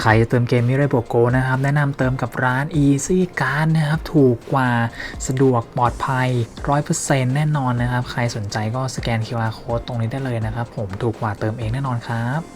ใครจะเติมเกมมิเรโบโกนะครับ แนะนำเติมกับร้าน Easy Card นะครับ ถูกกว่าสะดวกปลอดภัย 100%แน่นอนนะครับ ใครสนใจก็สแกน QR Code ตรงนี้ได้เลยนะครับ ผมถูกกว่าเติมเองแน่นอนครับ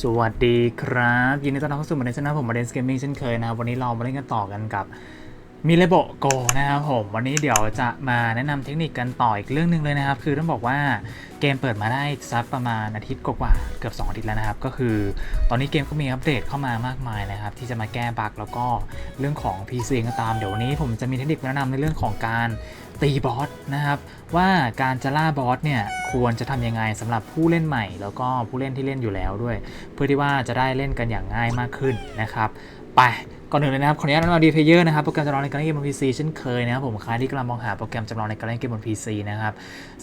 สวัสดีครับ ยินดีต้อนรับเข้าสู่มาในช่องผมมาเดนสเกมมิ่งเช่นเคยนะครับวันนี้เรามาเล่นกันต่อกันกับมิเลโบโกนะครับผม วันนี้เดี๋ยวจะมาแนะนำเทคนิคกันต่ออีกเรื่องหนึ่งเลยนะครับ คือต้องบอกว่าเกมเปิดมาได้สักประมาณอาทิตย์กว่าเกือบ 2 อาทิตย์แล้วนะครับ ก็คือตอนนี้เกมก็มีอัปเดตเข้ามามากมายนะครับ ที่จะมาแก้บั๊กแล้วก็เรื่องของ PC ก็ตามเดี๋ยววันนี้ผมจะมีเทคนิคแนะนำในเรื่องของการ ตีบอสนะครับว่าการจะล่าบอสเนี่ยควรจะทำยังไงสำหรับผู้เล่นใหม่ แล้วก็ผู้เล่นที่เล่นอยู่แล้วด้วย เพื่อที่ว่าจะได้เล่นกันอย่างง่ายมากขึ้นนะครับ ไป ก่อนอื่นเลยนะครับ ขออนุญาตนะนำดีเพเยอร์นะครับ โปรแกรมจำลองในการเล่นเกมบน PC เช่นเคยนะครับผมใครที่กำลังมองหาโปรแกรมจำลองในการเล่นเกมบน PC นะครับ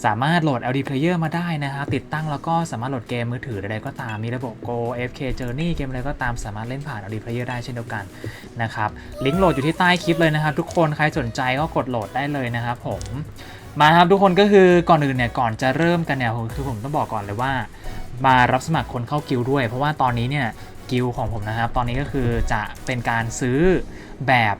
สามารถโหลด LD Player มาได้นะครับ ติดตั้งแล้วก็สามารถโหลดเกมมือถือใดๆก็ตาม มีระบบ Go FK Journey เกมอะไรก็ตามสามารถเล่นผ่าน LD Player ได้เช่นเดียวกันนะครับ ลิงก์โหลดอยู่ที่ใต้คลิปเลยนะครับ ทุกคน ใครสนใจก็กดโหลดได้เลยนะครับผมมาครับทุกคนก็คือก่อนอื่นเนี่ยก่อนจะเริ่มกันเนี่ยคือผมต้องบอกก่อนเลยว่า มารับสมัครคนเข้ากิลด้วย เพราะว่าตอนนี้เนี่ย กิลของผมนะครับ ตอนนี้ก็คือจะเป็นการซื้อแบบ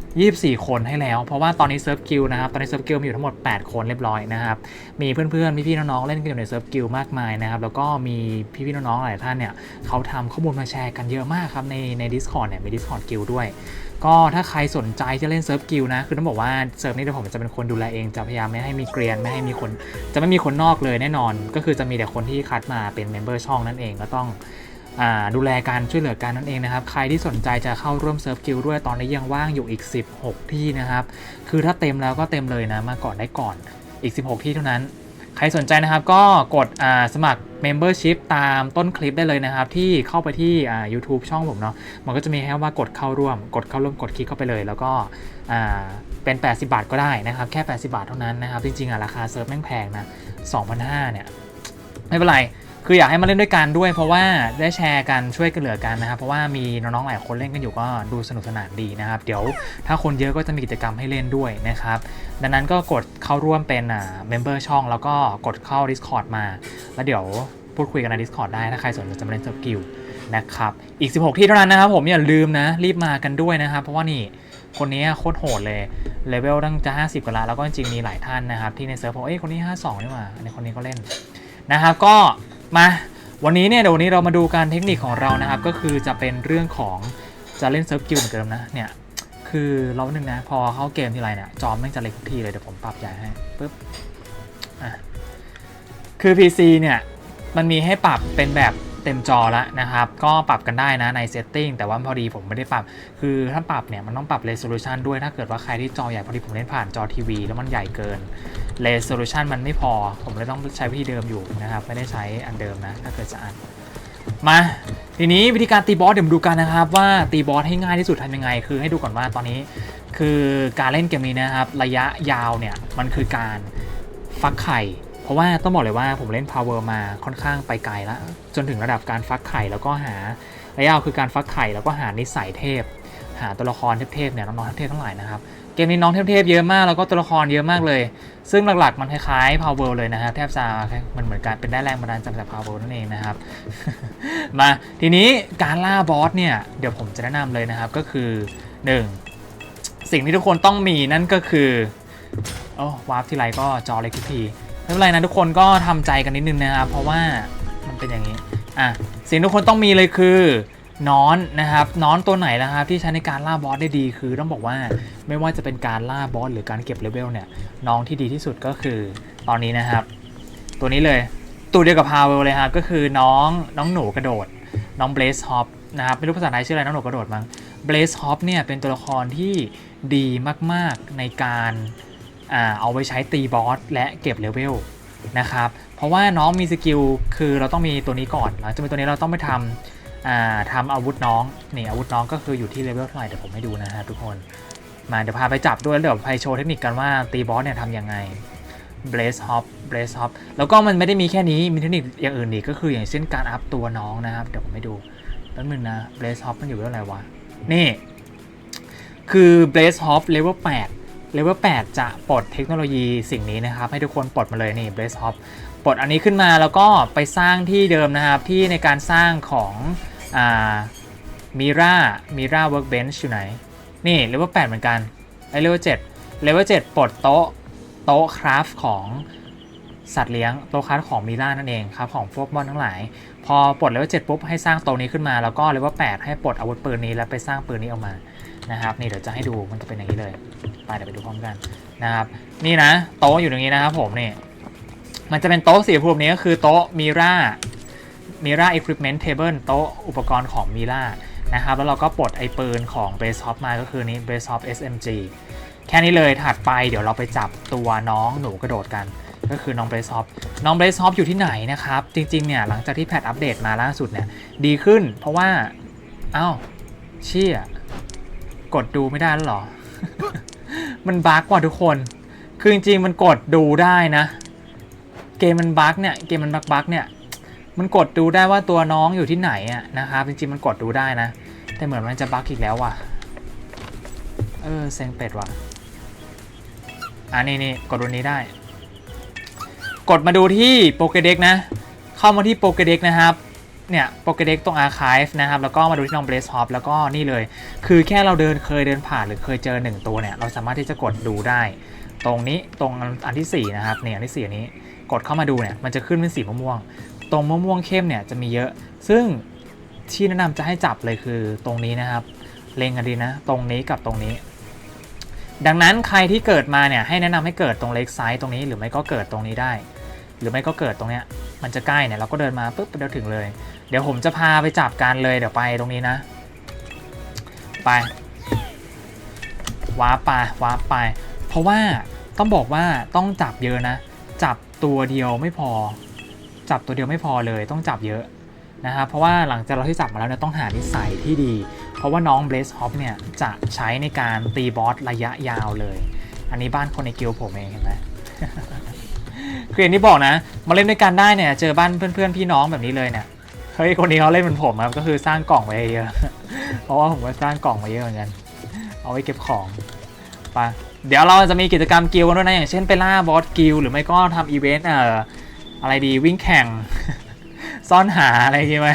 24 คนให้แล้ว เพราะว่าตอนนี้เซิร์ฟกิลนะครับ ตอนนี้เซิร์ฟกิลมีอยู่ทั้งหมด 8 คนเรียบร้อยนะครับ มีเพื่อนๆ พี่ๆ น้องๆ เล่นกันอยู่ในเซิร์ฟกิลมากมายนะครับ แล้วก็มีพี่ๆ น้องๆ หลายท่านเนี่ยเขาทำข้อมูลมาแชร์กันเยอะมากครับ ในใน Discord เนี่ย มี Discord กิลด้วย ก็ถ้าใครสนใจจะเล่นเซิร์ฟกิลนะ คือต้องบอกว่าเซิร์ฟนี้เดี๋ยวผมจะเป็นคนดูแลเอง จะพยายามไม่ให้มีเกรียน ไม่ให้มีคน จะไม่มีคนนอกเลยแน่นอน ก็คือจะมีแต่คนที่คัดมาเป็นเมมเบอร์ช่องนั่นเอง ก็ต้อง ดูแลการช่วยเหลือกันนั่นเองนะครับ ใครที่สนใจจะเข้าร่วมเซิร์ฟกิลด์ด้วยตอนนี้ยังว่างอยู่อีก 16 ที่นะครับ คือถ้าเต็มแล้วก็เต็มเลยนะ มาก่อนได้ก่อนอีก 16 ที่เท่านั้น ใครสนใจนะครับก็กดสมัคร Membership ตามต้นคลิปได้เลยนะครับ ที่เข้าไปที่ YouTube ช่องผมเนาะมันก็จะมีให้ว่ากดเข้าร่วม กดเข้าร่วมกดคลิกเข้าไปเลย แล้วก็เป็น 80 บาทก็ได้นะครับ แค่ 80 บาทเท่านั้นนะครับ จริงๆอะราคาเซิร์ฟแม่งแพงนะ2,500เนี่ยไม่เป็นไร คืออยากให้มาเล่นด้วยกันด้วย เพราะว่าได้แชร์กันช่วยกันเหลือกันนะครับเพราะว่ามีน้องๆหลายคนเล่นกันอยู่ก็ดูสนุกสนานดีนะครับ เดี๋ยวถ้าคนเยอะก็จะมีกิจกรรมให้เล่นด้วยนะครับ ดังนั้นก็กดเข้าร่วมเป็นอ่าเมมเบอร์ช่อง แล้วก็กดเข้า Discord มา แล้วเดี๋ยวพูดคุยกันใน Discord ได้ถ้าใครสนใจจะมาเล่นเซิร์ฟกิลนะครับอีก 16 ที่เท่านั้นนะครับ ผมอย่าลืมนะรีบมากันด้วยนะครับ เพราะว่านี่คนนี้โคตรโหดเลยเลเวลตั้งจะ 50กันละแล้วก็จริงมีหลายท่านนะครับที่ในเซิร์ฟบอกเอ้ยคนนี้ 52นี่หว่าอันนี้คนนี้ก็เล่นนะครับก็ มาวันนี้เนี่ยเดี๋ยววันนี้เรามาดูการเทคนิคของเรานะครับ ก็คือจะเป็นเรื่องของจะเล่นเซิร์ฟกิลเหมือนเดิมนะเนี่ยคือเราหนึ่งนะ พอเข้าเกมทีไรเนี่ยจอมแม่งจะเล็กทุกทีเลยเดี๋ยวผมปรับใหญ่ให้ปึ๊บอะคือ PC เนี่ยมันมีให้ปรับเป็นแบบ เต็มจอแล้วนะครับ ก็ปรับกันได้นะใน setting แต่ว่าพอดีผมไม่ได้ปรับ คือถ้าปรับเนี่ยมันต้องปรับ resolution ด้วยถ้าเกิดว่าใครที่จอใหญ่พอดีผมเล่นผ่านจอทีวีแล้วมันใหญ่เกิน resolution มันไม่พอ ผมเลยต้องใช้วิธีเดิมอยู่นะครับ ไม่ได้ใช้อันเดิมนะ ถ้าเกิดจะอันมาทีนี้วิธีการตีบอสเดี๋ยวมดูกันนะครับ ว่าตีบอสให้ง่ายที่สุดทำยังไง คือให้ดูก่อนว่าตอนนี้ คือการเล่นเกมนี้นะครับ ระยะยาวเนี่ยมันคือการฟักไข่ ราะว่าต้องบอกเลยว่าผมเล่น Power มาค่อนข้างไปไกลแล้ว จนถึงระดับการฟักไข่แล้วก็หาระยะยาคือการฟักไข่แล้วก็หานิสัยเทพ หาตัวละครเทพๆเนี่ยน้องๆเทพๆทั้งหลายนะครับเกมนี้น้องเทพๆเยอะมากแล้วก็ตัวละครเยอะมากเลย ซึ่งหลักๆมันคล้ายๆ Power เลยนะฮะแทบจะมันเหมือนกันเป็นได้แรงบันดาลใจจาก Power นั่นเองนะครับ มาทีนี้การล่าบอสเนี่ยเดี๋ยวผมจะแนะนำเลยนะครับก็คือ 1. สิ่งที่ทุกคนต้องมีนั่นก็คือโอ้วาร์ปทีไรก็จอเล็กทุกที ไม่เป็นไรนะทุกคนก็ทำใจกันนิดนึงนะครับ เพราะว่ามันเป็นอย่างนี้อะสิ่งทุกคนต้องมีเลยคือน้อนนะครับน้อนตัวไหนนะครับที่ใช้ในการล่าบอสได้ดีคือต้องบอกว่าไม่ว่าจะเป็นการล่าบอสหรือการเก็บเลเวลเนี่ยน้องที่ดีที่สุดก็คือตอนนี้นะครับ ตัวนี้เลยตัวเดียวกับพาวเวลเลยครับก็คือน้องน้องหนูกระโดด น้องเบลสฮอปนะครับไม่รู้ภาษาไทยชื่ออะไรน้องหนูกระโดดมั้งเบลสฮอปเนี่ยเป็นตัวละครที่ดีมากๆในการ เอาไว้ใช้ตีบอสและเก็บเลเวลนะครับ เพราะว่าน้องมีสกิลคือเราต้องมีตัวนี้ก่อน หลังจากมีตัวนี้เราต้องไปทำอ่าทำอาวุธน้องนี่อาวุธน้องก็คืออยู่ที่เลเวลเท่าไหร่เดี๋ยวผมให้ดูนะฮะทุกคนมาเดี๋ยวพาไปจับด้วยเดี๋ยวไปโชว์เทคนิคกันว่าตีบอสเนี่ยทำยังไง Blaze Hop Blaze Hop แล้วก็มันไม่ได้มีแค่นี้มีเทคนิคอย่างอื่นอีกก็คืออย่างเช่นการอัพตัวน้องนะครับ เดี๋ยวผมให้ดูแป๊บนึงนะ Blaze Hop มันอยู่เลเวลอะไรวะนี่ คือ Blaze Hop Level 8 Level 8จะปลดเทคโนโลยีสิ่งนี้นะครับ ให้ทุกคนปลดมาเลยนี่ Blaze Hop ปลดอันนี้ขึ้นมาแล้วก็ไปสร้างที่เดิมนะครับ ที่ในการสร้างของอ่ามิรามิรา Workbench อยู่ไหน นี่ Level 8เหมือนกันไอ้ Level 7 Level 7ปลดโต๊ะโต๊ะคราฟของสัตว์เลี้ยงโต๊ะคราฟของมิล่านั่นเองครับ ของพวกมอนทั้งหลาย พอปลดเลเวล7ปุ๊บให้สร้างโต๊ะนี้ขึ้นมาแล้วก็เลเวล8ให้ปลดอาวุธปืนนี้แล้วไปสร้างปืนนี้ออกมา นะครับนี่เดี๋ยวจะให้ดูมันจะเป็นอย่างนี้เลยไปเดี๋ยวไปดูพร้อมกันนะครับ นี่นะโต๊ะอยู่ตรงนี้นะครับผมนี่มันจะเป็นโต๊ะสีชมพูนี้ก็คือโต๊ะมิรามิรา equipment table โต๊ะอุปกรณ์ของมิล่านะครับแล้วเราก็ปลดไอ้ปืนของ b r a c e h o p มาก็คือนี้ b r a c e h o p SMG แค่นี้เลยถัดไปเดี๋ยวเราไปจับตัวน้องหนูกระโดดกันก็คือน้องเบรซอฟน้องเบรซอฟอยู่ที่ไหนนะครับ จริงๆ เนี่ยหลังจากที่แพทอัปเดตมาล่าสุดเนี่ย ดีขึ้นเพราะว่าอ้าวเชี่ย กดดูไม่ได้แล้วหรอ มันบั๊กกว่าทุกคน คือจริงๆมันกดดูได้นะ เกมมันบั๊กเนี่ย เกมมันบั๊กบั๊กเนี่ย มันกดดูได้ว่าตัวน้องอยู่ที่ไหนอะนะครับ จริงๆมันกดดูได้นะ แต่เหมือนมันจะบั๊กอีกแล้วว่ะ เออเซ็งเป็ดว่ะ อ่านี่นี่กดตัวนี้ได้ กดมาดูที่โปเกเด็กนะ เข้ามาที่โปเกเด็กนะครับ เนี่ยโปเกเด็กตรง Archive นะครับแล้วก็มาดูที่น้องเบสฮอปแล้วก็นี่เลย คือแค่เราเดินเคยเดินผ่านหรือเคยเจอหนึ่งตัวเนี่ยเราสามารถที่จะกดดูได้ ตรงนี้ตรงอันที่ 4 นะครับเนี่ยอันที่4อันนี้กดเข้ามาดูเนี่ยมันจะขึ้นเป็นสีม่วงตรงม่วงเข้มเนี่ยจะมีเยอะ ซึ่งที่แนะนำจะให้จับเลยคือตรงนี้นะครับ เล็งกันดีนะ ตรงนี้กับตรงนี้ ดังนั้นใครที่เกิดมาเนี่ยให้แนะนำให้เกิดตรงเล็กไซส์ตรงนี้ หรือไม่ก็เกิดตรงนี้ได้ หรือไม่ก็เกิดตรงเนี้ย มันจะใกล้เนี่ยเราก็เดินมาปุ๊บเดี๋ยวถึงเลย เดี๋ยวผมจะพาไปจับกันเลยเดี๋ยวไปตรงนี้นะ ไปว้าปไปว้าปไป เพราะว่าต้องบอกว่าต้องจับเยอะนะ จับตัวเดียวไม่พอ จับตัวเดียวไม่พอเลยต้องจับเยอะนะครับเพราะว่าหลังจากเราที่จับมาแล้วเนี่ยต้องหานิสัยที่ดี เพราะว่าน้อง Blaze Hop เนี่ยจะใช้ในการตีบอสระยะยาวเลย อันนี้บ้านคนในกิลด์ผมเองเห็นไหม คืออย่างที่บอกนะ มาเล่นด้วยกันได้เนี่ย เจอบ้านเพื่อนๆพี่น้องแบบนี้เลยเนี่ย เฮ้ยคนนี้เขาเล่นเหมือนผมครับ ก็คือสร้างกล่องไว้เยอะ เพราะว่าผมก็สร้างกล่องไว้เยอะเหมือนกัน เอาไว้เก็บของไปเดี๋ยวเราจะมีกิจกรรมกิลกันด้วยนะ อย่างเช่นไปล่าบอสกิลหรือไม่ก็ทำอีเวนต์เอ่ออะไรดีวิ่งแข่ง ซ่อนหาอะไรใช่ไหม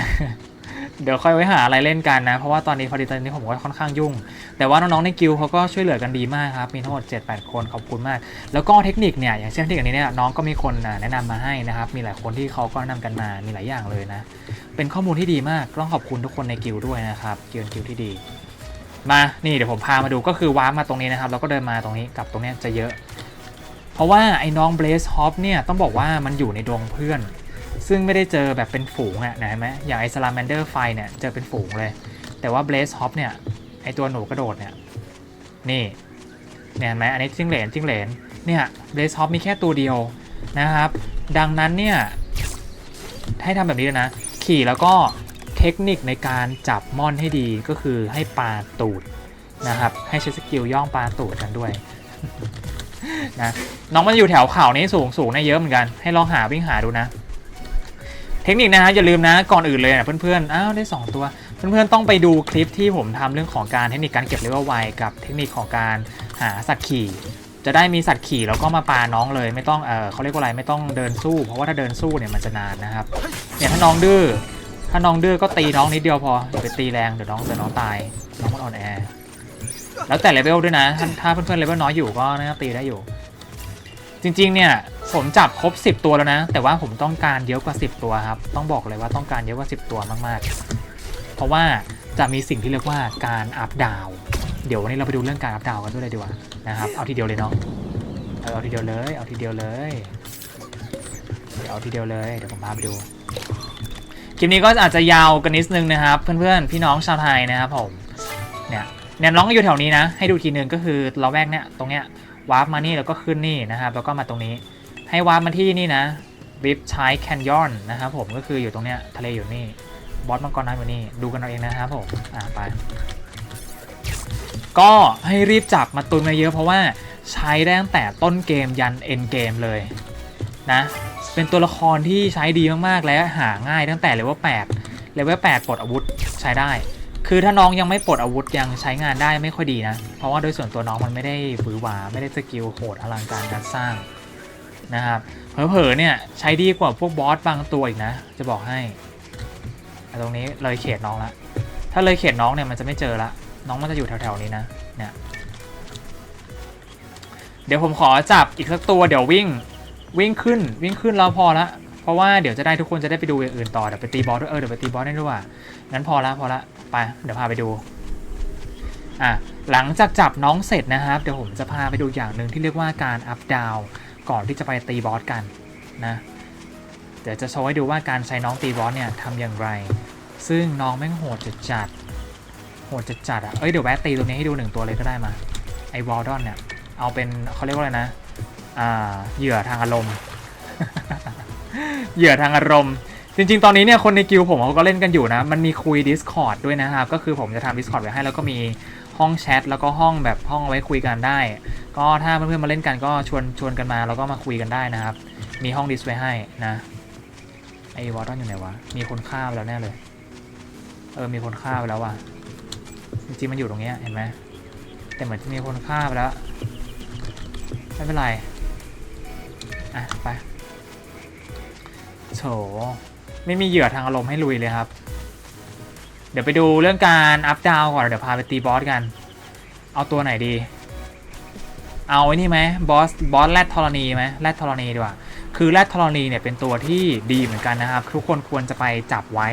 เดี๋ยวค่อยไว้หาอะไรเล่นกันนะ เพราะว่าตอนนี้พอดีตอนนี้ผมก็ค่อนข้างยุ่ง แต่ว่าน้องๆในกิลด์เขาก็ช่วยเหลือกันดีมากครับ มีทั้งหมด 7-8 คนขอบคุณมาก แล้วก็เทคนิคเนี่ยอย่างเช่นเทคนิคอันนี้เนี่ยน้องก็มีคนแนะนำมาให้นะครับ มีหลายคนที่เขาก็แนะนำกันมามีหลายอย่างเลยนะ เป็นข้อมูลที่ดีมากต้องขอบคุณทุกคนในกิลด์ด้วยนะครับกิลกิลด์ที่ดี มานี่เดี๋ยวผมพามาดูก็คือว้าร์ปมาตรงนี้นะครับแล้วก็เดินมาตรงนี้กับตรงนี้จะเยอะ เพราะว่าไอ้น้องเบลสฮอปเนี่ยต้องบอกว่ามันอยู่ในดวงเพื่อน ซึ่งไม่ได้เจอแบบเป็นฝูงอะนะเห็นไหมอย่างไอ้สลา m มนเดอร์ไฟเนี่ยเจอเป็นฝูงเลย แต่ว่าเบลสฮอปเนี่ยไอตัวหนูกระโดดเนี่ยนี่เนี่ยเห็นไหมอันนี้จิ้งเหลนจิ้งเหลนเนี่ยเบลสฮอปมีแค่ตัวเดียวนะครับ ดังนั้นเนี่ยให้ทำแบบนี้นะ ขี่แล้วก็เทคนิคในการจับม่อนให้ดีก็คือให้ปาตูดนะครับ ให้ใช้สกิลย่องปาตูดกันด้วยนะน้องมันอยู่แถวเขานี้สูงสูงเนี่ยเยอะเหมือนกัน ให้ลองหาวิ่งหาดูนะ เทคนิคนะฮะอย่าลืมนะก่อนอื่นเลยนะเพื่อนๆอ้าวได้ 2 ตัว เพื่อนๆต้องไปดูคลิปที่ผมทำเรื่องของการเทคนิคการเก็บเลเวลไวกับเทคนิคของการหาสัตว์ขี่จะได้มีสัตว์ขี่แล้วก็มาปาน้องเลยไม่ต้องเออเขาเรียกว่าอะไรไม่ต้องเดินสู้ เพราะว่าถ้าเดินสู้เนี่ยมันจะนานนะครับเนี่ยถ้าน้องดื้อถ้าน้องดื้อก็ตีน้องนิดเดียวพออย่าไปตีแรงเดี๋ยวน้องเดี๋ยวน้องตายน้องมันอ่อนแอแล้วแต่เลเวลด้วยนะถ้าเพื่อนๆเลเวลน้อยอยู่ก็น่าตีได้อยู่ จริงๆเนี่ย ผมจับครบ 10 ตัวแล้วนะ แต่ว่าผมต้องการเยอะกว่า 10 ตัวครับ ต้องบอกเลยว่าต้องการเยอะกว่า 10 ตัวมากๆ เพราะว่าจะมีสิ่งที่เรียกว่าการอัพดาวเดี๋ยววันนี้เราไปดูเรื่องการอัพดาวกันด้วยเลยดีกว่านะครับเอาทีเดียวเลยเนาะเอาทีเดียวเลยเอาทีเดียวเลยเดี๋ยวเอาทีเดียวเลยเดี๋ยวผมพาไปดูคลิปนี้ก็อาจจะยาวกันนิดนึงนะครับ เพื่อนๆพี่น้องชาวไทยนะครับผมเนี่ยเนี่ยน้องอยู่แถวนี้นะ ให้ดูทีนึงก็คือเราแวกเนี่ยตรงเนี้ยวาร์ปมานี่แล้วก็ขึ้นนี่นะครับแล้วก็มาตรงนี้ ให้วาร์ปมาที่นี่นะวิปชายแคนยอนนะครับผมก็คืออยู่ตรงเนี้ยทะเลอยู่นี่ บอสมังกรน้ำอยู่นี่ ดูกันเอาเองนะครับผมอ่าไป ก็ให้รีบจับมาตุนมาเยอะเพราะว่าใช้ได้ตั้งแต่ต้นเกมยันเอ็นเกมเลยนะเป็นตัวละครที่ใช้ดีมากๆ และหาง่ายตั้งแต่เลเวล8เลเวล8ปลดอาวุธใช้ได้ คือถ้าน้องยังไม่ปลดอาวุธยังใช้งานได้ไม่ค่อยดีนะ เพราะว่าโดยส่วนตัวน้องมันไม่ได้ฝือหวาไม่ได้สกิลโหดอลังการการสร้าง นะครับเผลอๆเนี่ยใช้ดีกว่าพวกบอสบางตัวอีกนะ จะบอกให้ตรงนี้เลยเขตน้องละ ถ้าเลยเขตน้องเนี่ยมันจะไม่เจอละ น้องมันจะอยู่แถวๆนี้นะ เนี่ย เดี๋ยวผมขอจับอีกสักตัวเดี๋ยววิ่งวิ่งขึ้นวิ่งขึ้นแล้วพอละ เพราะว่าเดี๋ยวจะได้ทุกคนจะได้ไปดูอย่างอื่นต่อ เดี๋ยวไปตีบอสด้วยเออเดี๋ยวไปตีบอสได้ด้วยว่ะงั้นพอละพอละไปเดี๋ยวพาไปดูอะหลังจากจับน้องเสร็จนะครับ เดี๋ยวผมจะพาไปดูอย่างหนึ่งที่เรียกว่าการอัพดาว ก่อนที่จะไปตีบอสกันนะเดี๋ยวจะโชว์ให้ดูว่าการใช้น้องตีบอสเนี่ยทำอย่างไร ซึ่งน้องแม่งโหดจัดจัดโหดจัดจัดอะเอ้ยเดี๋ยวแวะตีตัวนี้ให้ดูหนึ่งตัวเลยก็ได้มาไอ้วอลดอนเนี่ยเอาเป็นเขาเรียกว่าอะไรนะอ่าเหยื่อทางอารมณ์ เหยื่อทางอารมณ์ จริง ๆ ตอนนี้เนี่ยคนในกิลผมเขาก็เล่นกันอยู่นะ มันมีคุย Discord ด้วยนะครับ ก็คือผมจะทำ Discord ไว้ให้แล้วก็มี ห้องแชทแล้วก็ห้องแบบห้องเอาไว้คุยกันได้ ก็ถ้าเพื่อนๆมาเล่นกันก็ชวนชวนกันมาแล้วก็มาคุยกันได้นะครับ มีห้องดิสไว้ให้นะไอ้วอร์ดอนอยู่ไหนวะ มีคนฆ่าไปแล้วแน่เลย เออ มีคนฆ่าไปแล้วว่ะ จริงๆ มันอยู่ตรงเนี้ยเห็นไหม แต่เหมือนจะมีคนฆ่าไปแล้ว ไม่เป็นไร อะ ไป โถ ไม่มีเหยื่อทางอารมณ์ให้ลุยเลยครับ เดี๋ยวไปดูเรื่องการอัพดาวก่อนเดี๋ยวพาไปตีบอสกัน เอาตัวไหนดี เอาไอ้นี่ไหมบอสบอสแรดธรณีไหมแรดธรณีดีกว่าคือแรดธรณีเนี่ยเป็นตัวที่ดีเหมือนกันนะครับ ทุกคนควรจะไปจับไว้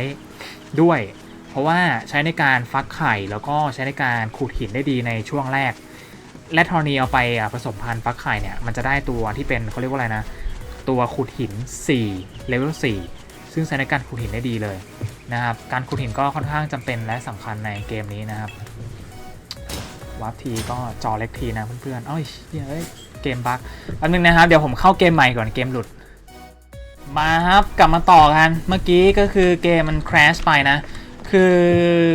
ด้วย เพราะว่าใช้ในการฟักไข่แล้วก็ใช้ในการขูดหินได้ดีในช่วงแรกแรดธรณีเอาไปผสมพันธุ์ฟักไข่เนี่ยมันจะได้ตัวที่เป็นเขาเรียกว่าอะไรนะ ตัวขูดหิน4เลเวล4 ซึ่งใช้ในการขูดหินได้ดีเลยนะครับ การขูดหินก็ค่อนข้างจำเป็นและสำคัญในเกมนี้นะครับวาร์ปทีก็จอเล็กทีนะเพื่อนๆเอ้ยเฮ้ยเกมบั๊กแป๊บนึงนะครับเดี๋ยวผมเข้าเกมใหม่ก่อนเกมหลุด มาครับกลับมาต่อกันเมื่อกี้ก็คือเกมมัน crash ไปนะ คือ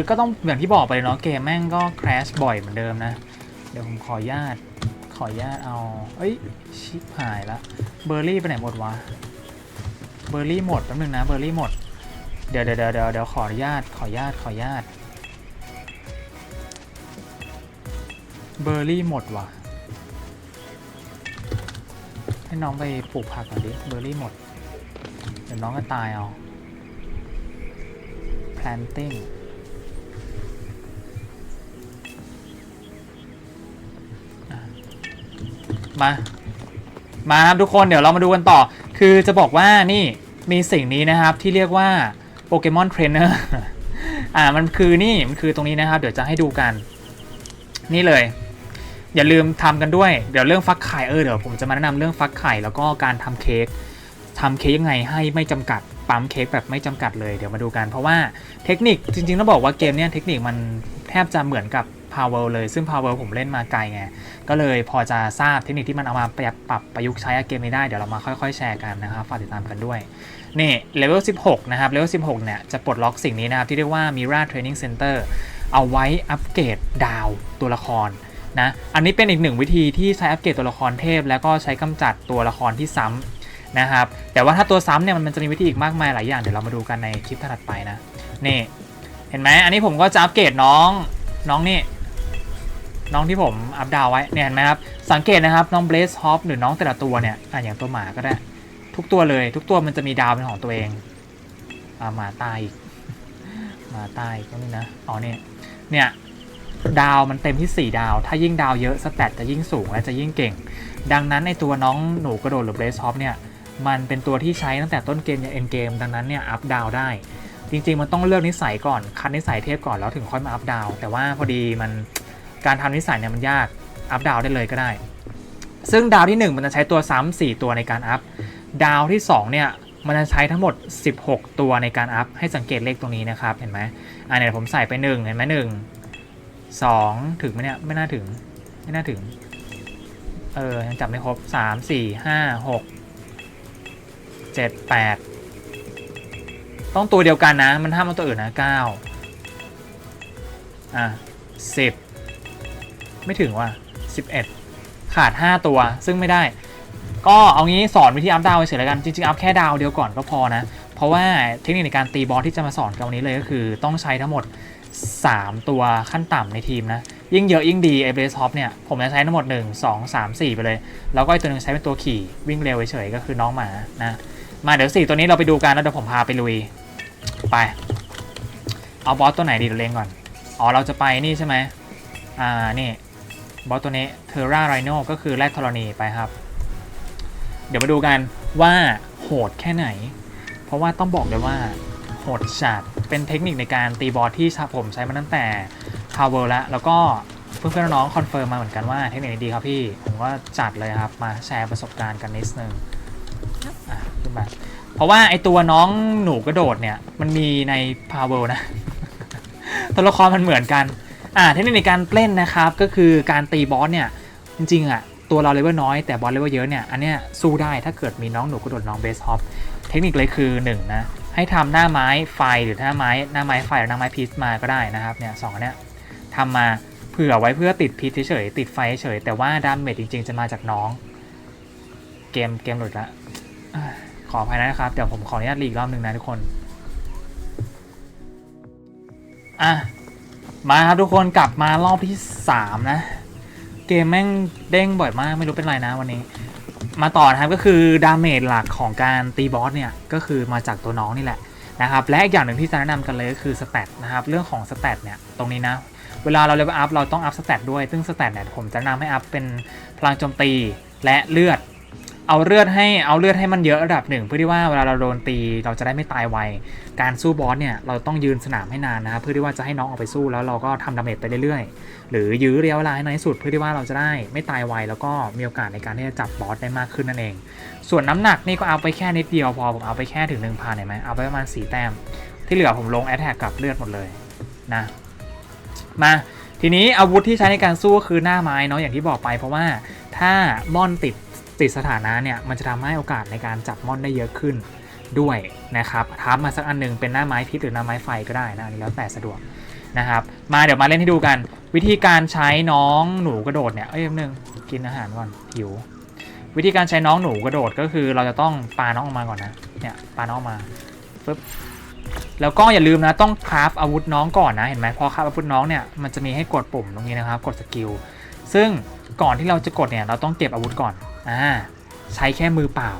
ก็ต้องอย่างที่บอกไปเลยเนาะเกมแม่งก็ crash บ่อยเหมือนเดิมนะ เดี๋ยวผมขออนุญาตขออนุญาตเอา เอ้ยชิบหายละเบอร์รี่ไปไหนหมดวะ เบอร์รี่หมดแป๊บนึงนะเบอร์รี่หมด เดี๋ยวเดี๋ยวเดี๋ยวเดี๋ยวขออนุญาตขออนุญาตขออนุญาตเบอร์รี่หมดว่ะ ให้น้องไปปลูกผักก่อนดิเบอร์รี่หมด เดี๋ยวน้องก็ตายเอา planting มา มาครับทุกคนเดี๋ยวเรามาดูกันต่อ คือจะบอกว่านี่มีสิ่งนี้นะครับที่เรียกว่าโปเกมอนเทรนเนอร์อ่ามันคือนี่มันคือตรงนี้นะครับ เดี๋ยวจะให้ดูกัน นี่เลย อย่าลืมทำกันด้วย เดี๋ยวเรื่องฟักไข่เออเดี๋ยวผมจะมาแนะนำเรื่องฟักไข่แล้วก็การทำเค้กทำเค้กยังไงให้ไม่จำกัดปั๊มเค้กแบบไม่จำกัดเลยเดี๋ยวมาดูกัน เพราะว่าเทคนิคจริงๆต้องบอกว่าเกมเนี้ยเทคนิคมันแทบจะเหมือนกับ Power เลยซึ่ง Power ผมเล่นมาไกลไง ก็เลยพอจะทราบเทคนิคที่มันเอามาปรับปรับประยุกต์ใช้กับเกมนี้ได้ เดี๋ยวเรามาค่อยๆแชร์กันนะครับฝากติดตามกันด้วยนี่เลเวล 16 นะครับ เลเวล 16 เนี่ย จะปลดล็อกสิ่งนี้นะครับ ที่เรียกว่า Mira Training Center เอาไว้อัปเกรดดาวตัวละครนะ อันนี้เป็นอีกหนึ่งวิธีที่ใช้อัปเกรดตัวละครเทพ แล้วก็ใช้กำจัดตัวละครที่ซ้ำนะครับ แต่ว่าถ้าตัวซ้ำเนี่ยมันจะมีวิธีอีกมากมายหลายอย่าง เดี๋ยวเรามาดูกันในคลิปถัดไปนะ นี่ เห็นไหมอันนี้ผมก็จะอัปเกรดน้อง น้องนี่ น้องที่ผมอัพดาวไว้เนี่ยเห็นไหมครับ สังเกตนะครับน้องเบลสฮอปหรือน้องแต่ละตัวเนี่ยอะอย่างตัวหมาก็ได้ ทุกตัวเลย ทุกตัวมันจะมีดาวเป็นของตัวเองอ่าหมาตายอีกหมาตายก็นี่นะอ๋อเนี่ยเนี่ยดาวมันเต็มที่ 4 ดาว ถ้ายิ่งดาวเยอะสแตทจะยิ่งสูงและจะยิ่งเก่ง ดังนั้นในตัวน้องหนูกระโดดหรือเบลสฮอปเนี่ย มันเป็นตัวที่ใช้ตั้งแต่ต้นเกมยันเอ็นเกม ดังนั้นเนี่ยอัพดาวได้ จริงๆ มันต้องเลือกนิสัยก่อน คัดนิสัยเทพก่อนแล้วถึงค่อยมาอัพดาว แต่ว่าพอดีมัน การทำนิสัยเนี่ยมันยาก อัพดาวได้เลยก็ได้ ซึ่งดาวที่ 1 มันจะใช้ตัวซ้ำ4ตัวในการอัพ ดาวที่2เนี่ยมันจะใช้ทั้งหมด 16 ตัวในการอัพ ให้สังเกตเลขตรงนี้นะครับ เห็นไหมอ่าเนี่ยผมใส่ไป 1 เห็นไหมหนึ่งสองถึงไหมเนี่ย ไม่น่าถึง ไม่น่าถึง เออ ยังจับไม่ครบ3 4 5 6เจ็ดแปดต้องตัวเดียวกันนะ มันห้ามเอาตัวอื่นนะเก้าอะสิบ ไม่ถึงว่ะสิบเอ็ดขาดห้าตัว ซึ่งไม่ได้ ก็เอางี้สอนวิธีอัพดาวเฉยๆแล้วกัน จริงๆ อัพแค่ดาวเดียวก่อนก็พอนะ เพราะว่าเทคนิคในการตีบอสที่จะมาสอนกันวันนี้เลยก็คือ ต้องใช้ทั้งหมด 3 ตัวขั้นต่ำในทีมนะ ยิ่งเยอะยิ่งดีไอเบสท็อปเนี่ย ผมจะใช้ทั้งหมด 1 2 3 4 ไปเลย แล้วก็อีกตัวหนึงใช้เป็นตัวขี่วิ่งเร็วเฉยๆก็คือน้องหมานะ มาเดี๋ยวสี่ตัวนี้เราไปดูกันแล้วเดี๋ยวผมพาไปลุยไป เอาบอสตัวไหนดีเดี๋ยวเล่นก่อน อ๋อเราจะไปนี่ใช่ไหมอ่านี่ บอสตัวนี้เทอร่าไรโนก็คือแรดธรณีไปครับ เดี๋ยวมาดูกันว่าโหดแค่ไหน เพราะว่าต้องบอกเลยว่า โหดจัดเป็นเทคนิคในการตีบอสที่ผมใช้มาตั้งแต่พาวเวอร์แล้วแล้วก็เพื่อนๆน้องคอนเฟิร์มมาเหมือนกันว่าเทคนิคนี้ดีครับพี่ ผมก็จัดเลยครับ มาแชร์ประสบการณ์กันนิดนึงอะขึ้นมาเพราะว่าไอตัวน้องหนูกระโดดเนี่ย มันมีในพาวเวอร์นะ ตัวละครมันเหมือนกัน อ่าเทคนิคในการเล่นนะครับก็คือการตีบอสเนี่ยจริงๆอะตัวเราเลเวลน้อยแต่บอสเลเวลเยอะเนี่ยอันเนี้ยสู้ได้ถ้าเกิดมีน้องหนูกระโดดน้องเบสฮอปเทคนิคเลยคือ1นงนะให้ทำหน้าไม้ไฟหรือหน้าไม้หน้าไม้ไฟหรือหน้าไม้พีชมาก็ได้นะครับเนี่ยสองอันเนี้ยทำมาเผื่อไว้เพื่อติดพีชเฉยๆติดไฟเฉยแต่ว่าดาเมจจริง ๆ จะมาจากน้อง เกมเกมหลุดละขออภัยนะครับเดี๋ยวผมขออนุญาตรีกรอบหนึ่งนะทุกคนอะ มาครับทุกคนกลับมารอบที่สามนะ เกมแม่งเด้งบ่อยมากไม่รู้เป็นไรนะวันนี้ มาต่อนะครับก็คือดาเมจหลักของการตีบอสเนี่ยก็คือมาจากตัวน้องนี่แหละนะครับและอีกอย่างหนึ่งที่จะแนะนำกันเลยก็คือสแตทนะครับเรื่องของสแตทเนี่ยตรงนี้นะเวลาเราเลเวลอัพเราต้องอัพสแตทด้วย ซึ่งสแตทเนี่ยผมจะนะนำให้อัพเป็นพลังโจมตีและเลือด เอาเลือดให้เอาเลือดให้มันเยอะระดับหนึ่ง เพื่อที่ว่าเวลาเราโดนตีเราจะได้ไม่ตายไว การสู้บอสเนี่ยเราต้องยืนสนามให้นานนะครับเพื่อที่ว่าจะให้น้องออกไปสู้แล้วเราก็ทำดาเมจไปเรื่อยๆ หรือยื้อระยะเวลาให้น้อยที่สุดเพื่อที่ว่าเราจะได้ไม่ตายไว แล้วก็มีโอกาสในการที่จะจับบอสได้มากขึ้นนั่นเอง ส่วนน้ำหนักนี่ก็เอาไปแค่นิดเดียวพอผมเอาไปแค่ถึง1 0 0 0เห็นไหมเอาไปประมาณ4แต้ม ที่เหลือผมลงแอตแทกกับเลือดหมดเลยนะมาทีนี้อาวุธที่ใช้ในการสู้ก็คือหน้าไม้เนาะอย่างที่บอกไปเพราะว่าถ้าม่อนติด ติดสถานะเนี่ยมันจะทำให้โอกาสในการจับม่อนได้เยอะขึ้นด้วยนะครับทับมาสักอันหนึ่งเป็นหน้าไม้พิษหรือหน้าไม้ไฟก็ได้นะอันนี้แล้วแต่สะดวกนะครับ มาเดี๋ยวมาเล่นให้ดูกัน วิธีการใช้น้องหนูกระโดดเนี่ยเอ้ยนึงกินอาหารก่อนหิว วิธีการใช้น้องหนูกระโดดก็คือ เราจะต้องปาน้องออกมาก่อนนะเนี่ยปาน้องออกมาปึ๊บแล้วก็อย่าลืมนะต้องคราฟอาวุธน้องก่อนนะเห็นไหมพอคราฟอาวุธน้องเนี่ยมันจะมีให้กดปุ่มตรงนี้นะครับ กดสกิลซึ่งก่อนที่เราจะกดเนี่ยเราต้องเก็บอาวุธก่อน อ่าใช้แค่มือเปล่า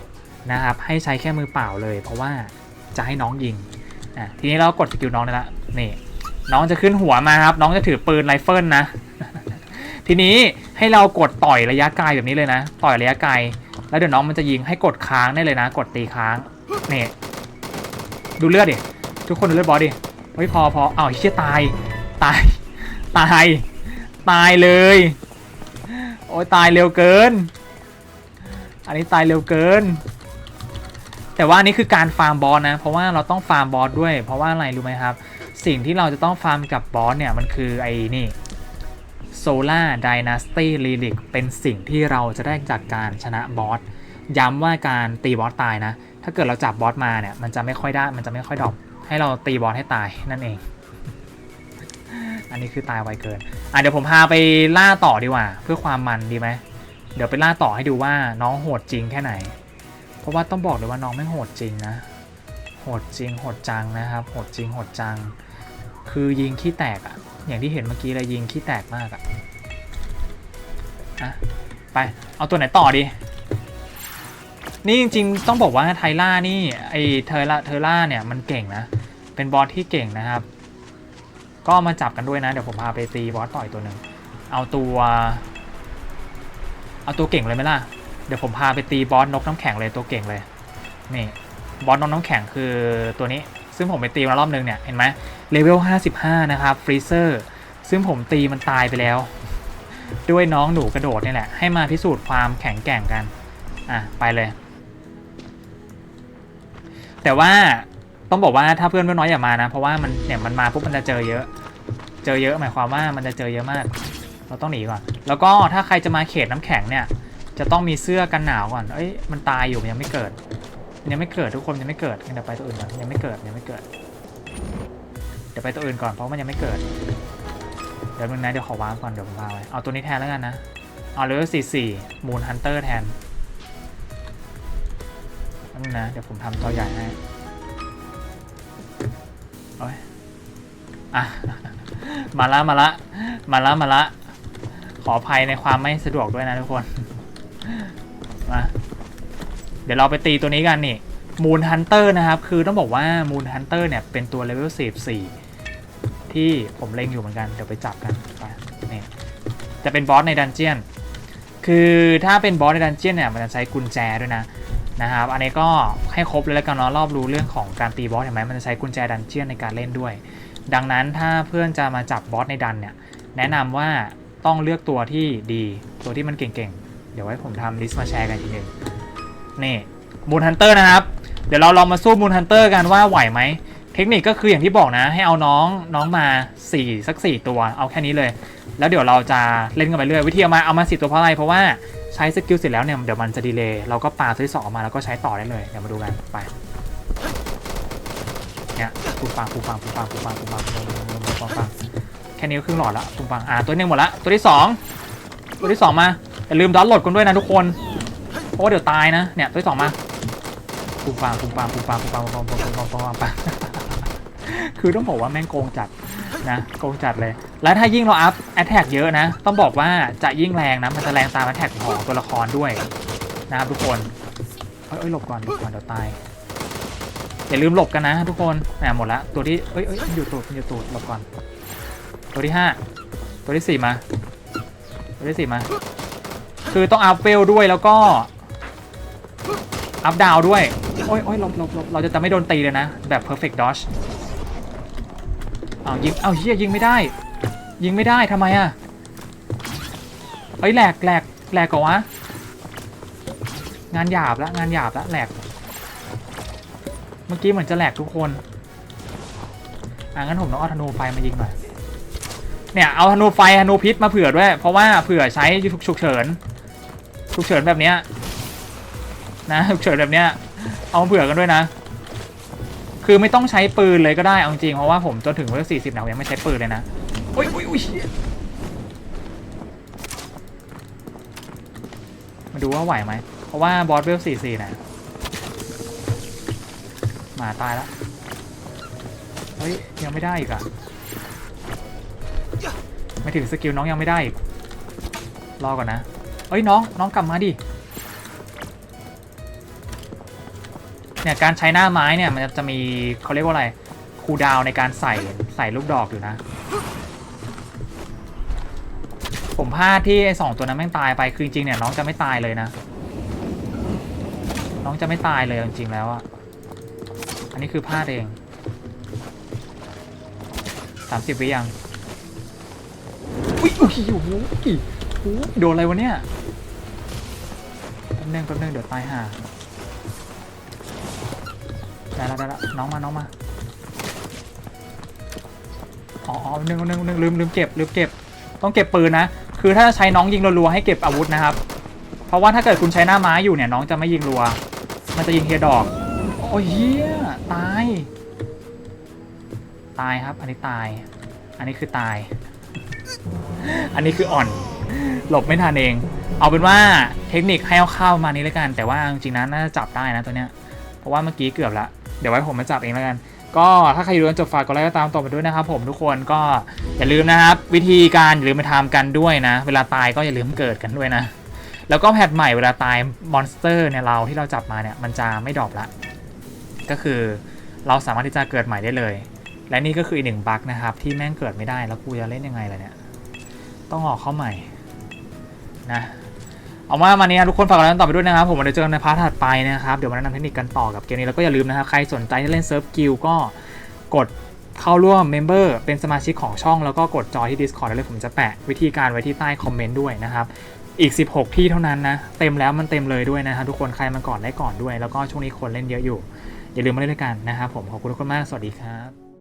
นะครับ ให้ใช้แค่มือเปล่าเลย เพราะว่าจะให้น้องยิงอะทีนี้เรากดสกิลน้องได้ละนี่น้องจะขึ้นหัวมาครับ น้องจะถือปืนไรเฟิลนะ ทีนี้ให้เรากดต่อยระยะไกลแบบนี้เลยนะ ต่อยระยะไกล แล้วเดี๋ยวน้องมันจะยิงให้กดค้างได้เลยนะ กดตีค้างนี่ดูเลือดดิทุกคนดูเลือดบอสดิเฮ้ยพอพออ้าวเชี่ยตายตายตาย ตายเลย โอ้ยตายเร็วเกิน อันนี้ตายเร็วเกิน แต่ว่าอันนี้คือการฟาร์มบอสนะ เพราะว่าเราต้องฟาร์มบอสด้วย เพราะว่าอะไรรู้ไหมครับ สิ่งที่เราจะต้องฟาร์มกับบอสเนี่ยมันคือไอ้นี่โซล่าด y นาสตี้ลีลิกเป็นสิ่งที่เราจะได้จากการชนะบอส ย้ำว่าการตีบอสตายนะ ถ้าเกิดเราจับบอสมาเนี่ย มันจะไม่ค่อยได้ มันจะไม่ค่อยดรอป ให้เราตีบอสให้ตายนั่นเอง อันนี้คือตายไวเกิน อะเดี๋ยวผมพาไปล่าต่อดีกว่า เพื่อความมันดีไหม เดี๋ยวไปล่าต่อให้ดูว่าน้องโหดจริงแค่ไหน เพราะว่าต้องบอกเลยว่าน้องไม่โหดจริงนะ โหดจริงโหดจังนะครับ โหดจริงโหดจัง คือยิงขี้แตกอะอย่างที่เห็นเมื่อกี้เลยยิงขี้แตกมากอะอะไป เอาตัวไหนต่อดี นี่จริงๆ ต้องบอกว่าไทล่านี่ไอเทอร่าเทอร่าเนี่ยมันเก่งนะ เป็นบอสที่เก่งนะครับ ก็มาจับกันด้วยนะ เดี๋ยวผมพาไปตีบอสต่อยตัวหนึ่ง เอาตัว เอาตัวเก่งเลยไหมล่ะ เดี๋ยวผมพาไปตีบอสนกน้ำแข็งเลยตัวเก่งเลย นี่บอสนกน้ำแข็งคือตัวนี้ ซึ่งผมไปตีมารอบนึงเนี่ย เห็นไหมเลเวล 55 นะครับฟรีเซอร์ซึ่งผมตีมันตายไปแล้ว ด้วยน้องหนูกระโดดนี่แหละ ให้มาพิสูจน์ความแข็งแกร่งกัน อะ ไปเลย แต่ว่าต้องบอกว่าถ้าเพื่อนเพื่อนน้อยอย่ามานะ เพราะว่ามันเนี่ยมันมาปุ๊บมันจะเจอเยอะ เจอเยอะหมายความว่ามันจะเจอเยอะมาก เราต้องหนีก่อน แล้วก็ถ้าใครจะมาเขตน้ำแข็งเนี่ย จะต้องมีเสื้อกันหนาวก่อน เอ้ย มันตายอยู่มันยังไม่เกิด ยังไม่เกิดทุกคนยังไม่เกิดเดี๋ยวไปตัวอื่นก่อนยังไม่เกิดยังไม่เกิด เดี๋ยวไปตัวอื่นก่อนเพราะมันยังไม่เกิด เดี๋ยวมึงนะเดี๋ยวขอวางก่อนเดี๋ยวผมวางไว้เอาตัวนี้แทนแล้วกันนะ เอาเลเวลสี่สี่มูนฮันเตอร์แทนแล้วมึงนะเดี๋ยวผมทำจอใหญ่ให้โอ้ยอะมาละมาละมาละมาละ ขออภัยในความไม่สะดวกด้วยนะทุกคน มา เดี๋ยวเราไปตีตัวนี้กันนี่มูนฮันเตอร์นะครับ คือต้องบอกว่ามูนฮันเตอร์เนี่ยเป็นตัวเลเวล14ที่ผมเล็งอยู่เหมือนกัน เดี๋ยวไปจับกันไปนี่จะเป็นบอสในดันเจียน คือถ้าเป็นบอสในดันเจียนเนี่ยมันจะใช้กุญแจด้วยนะนะครับ อันนี้ก็ให้ครบเลยแล้วกันเนาะรอบรู้เรื่องของการตีบอสเห็นไหมมันจะใช้กุญแจดันเจียนในการเล่นด้วย ดังนั้นถ้าเพื่อนจะมาจับบอสในดันเนี่ยแนะนำว่า ต้องเลือกตัวที่ดี ตัวที่มันเก่งๆ เดี๋ยวไว้ผมทำลิสต์มาแชร์กันทีหนึ่งนี่มูนฮันเตอร์นะครับ เดี๋ยวเราลองมาสู้มูนฮันเตอร์กันว่าไหวไหม เทคนิคก็คืออย่างที่บอกนะ ให้เอาน้องน้องมา 4 สัก 4 ตัว เอาแค่นี้เลย แล้วเดี๋ยวเราจะเล่นกันไปเรื่อย วิธีเอามาเอามาสิตัวเพราะอะไร เพราะว่าใช้สกิลเสร็จแล้วเนี่ยเดี๋ยวมันจะดีเลยเราก็ปาซื้อสองออกมาแล้วก็ใช้ต่อได้เลย เดี๋ยวมาดูกันไป เนี่ยปูฟังปูฟังปูฟังปูฟังปูฟังปูฟังปูฟัง แค่นี้ก็ครึ่งหลอดละปูปังอ่าตัวนึงหมดละตัวที่สองตัวที่สองมาอย่าลืมดาวน์โหลดกันด้วยนะทุกคนเพราะว่าเดี๋ยวตายนะเนี่ยตัวที่สองมาปูปังปูปังปูปังปูปังปูปังปูปังปูปังปูปังปูปังคือต้องบอกว่าแม่งโกงจัดนะโกงจัดเลย แล้วถ้ายิ่งเราอัพแอ t แทกเยอะนะ ต้องบอกว่าจะยิ่งแรงนะ มันจะแรงตามแอ t แทกของตัวละครด้วยนะครับทุกคนเอ้ยหลบก่อนหลบก่อนเดี๋ยวตายอย่าลืมหลบกันนะทุกคนแหมหมดละตัวที่เอ้ยเอ้ยมันอยู่ตูดมันอยู่ตูดหลบก่อน ตัวที่ห้าตัวที่สี่มา ตัวที่สี่มา คือต้องอัพเวลด้วยแล้วก็ อัพดาวด้วย โอ้ยโอ้ยลบลบลบเราจะจะไม่โดนตีเลยนะ แบบ perfect dodge เอายิง เอาเฮียยิงไม่ได้ ยิงไม่ได้ทำไมอะเฮ้ยแหลกแหลกแหลกก่อนวะ งานหยาบล้วงานหยาบล้วแหลก เมื่อกี้เหมือนจะแหลกทุกคนอะงั้นผมต้องเอาธนูไฟมายิงหน่อย เนี่ยเอาธนูไฟธนูพิษมาเผื่อด้วย เพราะว่าเผื่อใช้ฉุกเฉินฉุกเฉินแบบเนี้ยนะฉุกเฉินแบบเนี้ยเอาเผื่อกันด้วยนะ คือไม่ต้องใช้ปืนเลยก็ได้เอาจริงเพราะว่าผมจนถึงเวลสี่สิบนะผมยังไม่ใช้ปืนเลยนะโอ้ยโอ้ยโอ้ยมาดูว่าไหวไหมเพราะว่าบอสเวลสี่สี่นะหมาตายแล้วเฮ้ยยังไม่ได้อีกอะ ไม่ถึงสกิลน้องยังไม่ได้อีกรอก่อนนะ เอ้ยน้องน้องกลับมาดิ เนี่ยการใช้หน้าไม้เนี่ยมันจะมีเขาเรียกว่าอะไรคูดาวในการใส่ใส่ลูกดอกอยู่นะ ผมพลาดที่ไอ้สองตัวนั้นแม่งตายไปคือจริงเนี่ยน้องจะไม่ตายเลยนะ น้องจะไม่ตายเลยจริงๆแล้วอะอันนี้คือพลาดเองสามสิบวิยัง อุ้ยอุ้ยโอ้โหโอ้โหโดนอะไรวะเนี่ยแป๊บนึงแป๊บนึงเดี๋ยวตายห่าได้แล้วได้แล้วน้องมาน้องมาอ๋ออ๋อหนึ่งหนึ่งหนึ่งลืมลืมเก็บลืมเก็บ ต้องเก็บปืนนะ คือถ้าใช้น้องยิงรัวๆให้เก็บอาวุธนะครับ เพราะว่าถ้าเกิดคุณใช้หน้าไม้อยู่เนี่ยน้องจะไม่ยิงรัว มันจะยิงเฮียดอก โอ้ยเฮียตาย ตายครับ อันนี้ตาย อันนี้คือตาย อันนี้คืออ่อน หลบไม่ทันเอง เอาเป็นว่าเทคนิคให้เอาเข้ามานี้แล้วกัน แต่ว่าจริงๆนะน่าจะจับได้นะตัวเนี้ย เพราะว่าเมื่อกี้เกือบละ เดี๋ยวไว้ผมมาจับเองแล้วกัน ก็ถ้าใครอยู่จนจบฝากกดไลค์ก็ตามต่อไปด้วยนะครับผมทุกคนก็อย่าลืมนะครับ วิธีการอย่าลืมไปทำกันด้วยนะ เวลาตายก็อย่าลืมเกิดกันด้วยนะ แล้วก็แพทใหม่เวลาตายมอนสเตอร์เนี่ยเราที่เราจับมาเนี่ยมันจะไม่ดรอปละ ก็คือเราสามารถที่จะเกิดใหม่ได้เลย และนี่ก็คืออีกหนึ่งบั๊กนะครับที่แม่งเกิดไม่ได้แล้วกูจะเล่นยังไงล่ะเนี่ย ต้องออกเข้าใหม่นะเอาว่ามาเนี้ยทุกคนฝากกดไลค์ต่อไปด้วยนะครับ ผมมาเดี๋ยวเจอกันในพาร์ทถัดไปนะครับ เดี๋ยวมาแนะนำเทคนิคกันต่อกับเกมนี้ แล้วก็อย่าลืมนะครับ ใครสนใจที่เล่นเซิร์ฟกิลก็กดเข้าร่วมเมมเบอร์เป็นสมาชิกของช่อง แล้วก็กดจอยที่ Discord ได้เลยผมจะแปะวิธีการไว้ที่ใต้คอมเมนต์ด้วยนะครับ อีก 16 ที่เท่านั้นนะ เต็มแล้วมันเต็มเลยด้วยนะครับทุกคนใครมาก่อนได้ก่อนด้วย แล้วก็ช่วงนี้คนเล่นเยอะอยู่ อย่าลืมมาเล่นด้วยกันนะครับผมขอบคุณทุกคนมากสวัสดีครับ